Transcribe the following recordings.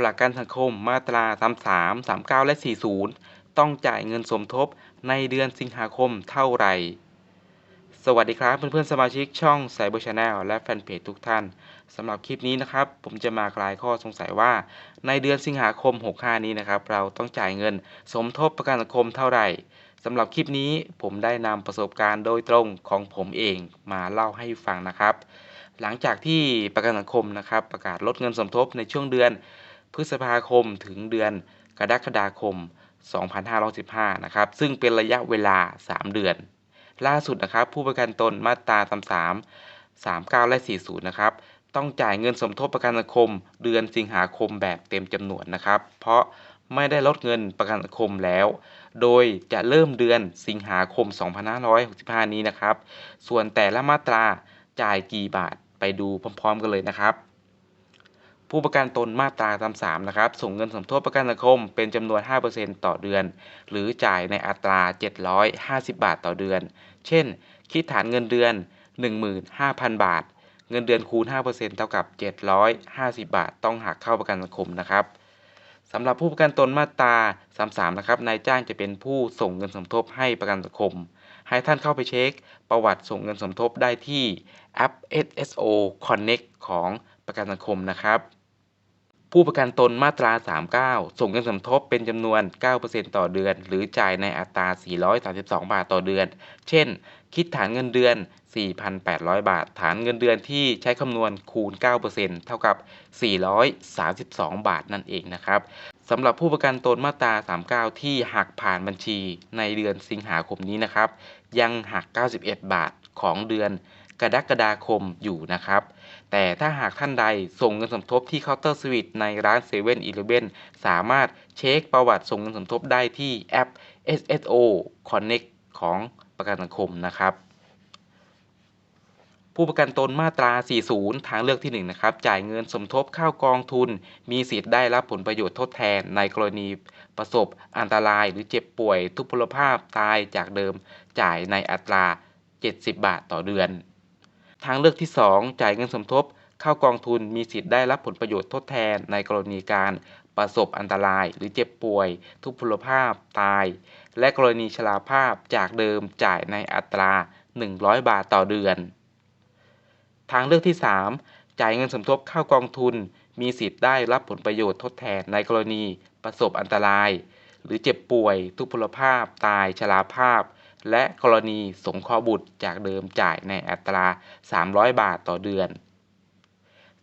ประกันสังคมมาตรา 33 39 และ 40 ต้องจ่ายเงินสมทบในเดือนสิงหาคมเท่าไหร่ สวัสดีครับเพื่อนๆสมาชิกช่องไซเบอร์ชาแนลและแฟนเพจทุกท่านสำหรับคลิปนี้นะครับ ผมจะมาคลายข้อสงสัยว่า ในเดือนสิงหาคม 65 นี้นะครับ เราต้องจ่ายเงินสมทบประกันสังคมเท่าไหร่สำหรับคลิปนี้ผมได้นำประสบการณ์โดยตรงของผมเองมาเล่าให้ฟังนะครับ หลังจากที่ประกันสังคมนะครับ ประกาศลดเงินสมทบในช่วงเดือน พฤษภาคมถึงเดือนกรกฎาคม 2515 นะครับ ซึ่งเป็นระยะเวลา 3 เดือน ล่าสุดนะครับ ผู้ประกันตนมาตรา33 39 และ 40 นะครับ ต้องจ่ายเงินสมทบประกันสังคม เดือนสิงหาคมแบบเต็มจำนวนนะครับ เพราะไม่ได้ลดเงินประกันสังคมแล้ว โดยจะเริ่มเดือนสิงหาคม 2565 นี้นะครับ ส่วนแต่ละมาตราจ่ายกี่บาทไปดูพร้อม ๆ กันเลยนะครับ ผู้ประกันตนมาตราตาม3นะครับส่งเงินสมทบประกันสังคมเป็นจำนวน 5%ต่อเดือน หรือจ่ายในอัตรา 750 บาทต่อเดือน เช่น คิดฐานเงินเดือน 15,000 บาท เงินเดือนคูณ 5%เท่ากับ 750 บาท ต้องหักเข้าประกันสังคมนะครับสำหรับผู้ประกันตนมาตรา33นะครับนายจ้างจะเป็นผู้ส่งเงินสมทบให้ประกันสังคม ให้ท่านเข้าไปเช็ค ประวัติส่งเงินสมทบได้ที่แอป SSO Connect ของประกันสังคมนะครับ ผู้ประกันตนมาตรา 39 ส่งเงินสมทบเป็นจำนวน 9%ต่อเดือน หรือจ่ายในอัตรา 432 บาทต่อเดือน เช่น คิดฐานเงินเดือน 4,800 บาท ฐานเงินเดือนที่ใช้คำนวณคูณ 9%เท่ากับ 432 บาทนั่นเองนะครับสำหรับผู้ประกันตนมาตรา 39 ที่หักผ่านบัญชีในเดือนสิงหาคมนี้นะครับ ยังหัก 91 บาทของเดือน กรกฎาคมอยู่นะครับ แต่ถ้าหากท่านใดส่งเงินสมทบที่เคาน์เตอร์สวิตในร้านเซเว่นอีเลฟเว่นสามารถเช็คประวัติส่งเงินสมทบได้ที่แอป SSO Connect ของประกันสังคมนะครับผู้ประกันตนมาตรา 40 ทางเลือกที่ 1 นะครับ จ่ายเงินสมทบเข้ากองทุน มีสิทธิ์ได้รับผลประโยชน์ทดแทน ในกรณีประสบอันตรายหรือเจ็บป่วย ทุพพลภาพตายจากเดิม จ่ายในอัตรา 70 บาทต่อเดือน ทางเลือกที่ 2 จ่ายเงินสมทบ เข้ากองทุนมีสิทธิ์ได้รับผลประโยชน์ทดแทนในกรณีการประสบอันตรายหรือเจ็บป่วย ทุพพลภาพตาย และกรณีชราภาพจากเดิมจ่ายในอัตรา 100 บาทต่อเดือน ทางเลือกที่ 3 จ่ายเงินสมทบเข้ากองทุน มีสิทธิ์ได้รับผลประโยชน์ทดแทนในกรณีประสบอันตราย หรือเจ็บป่วย ทุพพลภาพตายชราภาพ และกรณีสงเคราะห์บุตรจากเดิมจ่ายในอัตรา 300 บาทต่อเดือน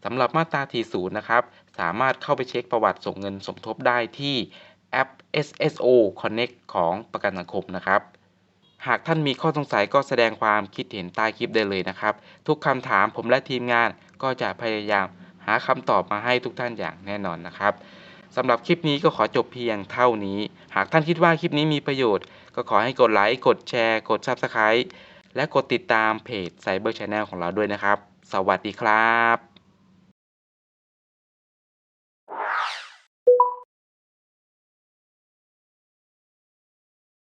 สำหรับมาตราที่ศูนย์นะครับ สามารถเข้าไปเช็คประวัติส่งเงินสมทบได้ที่แอป SSO Connect ของประกันสังคมนะครับ หากท่านมีข้อสงสัยก็แสดงความคิดเห็นใต้คลิปได้เลยนะครับ ทุกคำถามผมและทีมงานก็จะพยายามหาคำตอบมาให้ทุกท่านอย่างแน่นอนนะครับสำหรับคลิปนี้ก็ขอจบเพียงเท่านี้ หากท่านคิดว่าคลิปนี้มีประโยชน์ ก็ขอให้กดไลค์ กดแชร์ กด Subscribe และกดติดตามเพจ Cyber Channel ของเราด้วยนะครับ สวัสดีครับ